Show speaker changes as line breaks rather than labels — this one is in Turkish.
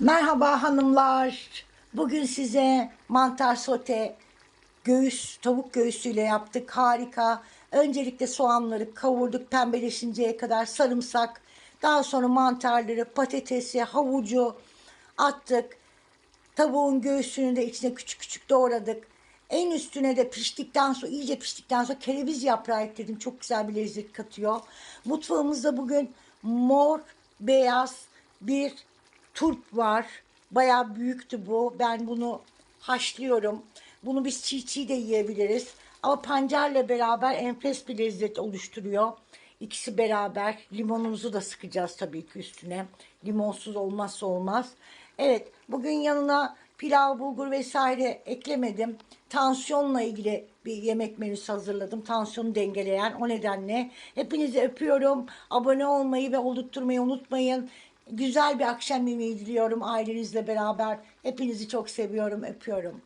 Merhaba hanımlar. Bugün size mantar sote göğüs, tavuk göğsüyle yaptık. Harika. Öncelikle soğanları kavurduk pembeleşinceye kadar sarımsak. Daha sonra mantarları, patatesi, havucu attık. Tavuğun göğsünü de içine küçük küçük doğradık. En üstüne de piştikten sonra, iyice piştikten sonra kereviz yaprağı ekledim. Çok güzel bir lezzet katıyor. Mutfağımızda bugün mor, beyaz bir turp var. Bayağı büyüktü bu. Ben bunu haşlıyorum. Bunu biz çiğ çiğ de yiyebiliriz. Ama pancarla beraber enfes bir lezzet oluşturuyor. İkisi beraber limonumuzu da sıkacağız tabii ki üstüne. Limonsuz olmazsa olmaz. Evet bugün yanına pilav, bulgur vesaire eklemedim. Tansiyonla ilgili bir yemek menüsü hazırladım. Tansiyonu dengeleyen o nedenle. Hepinizi öpüyorum. Abone olmayı ve oldurtturmayı unutmayın. Güzel bir akşam yemeği diliyorum ailenizle beraber. Hepinizi çok seviyorum, öpüyorum.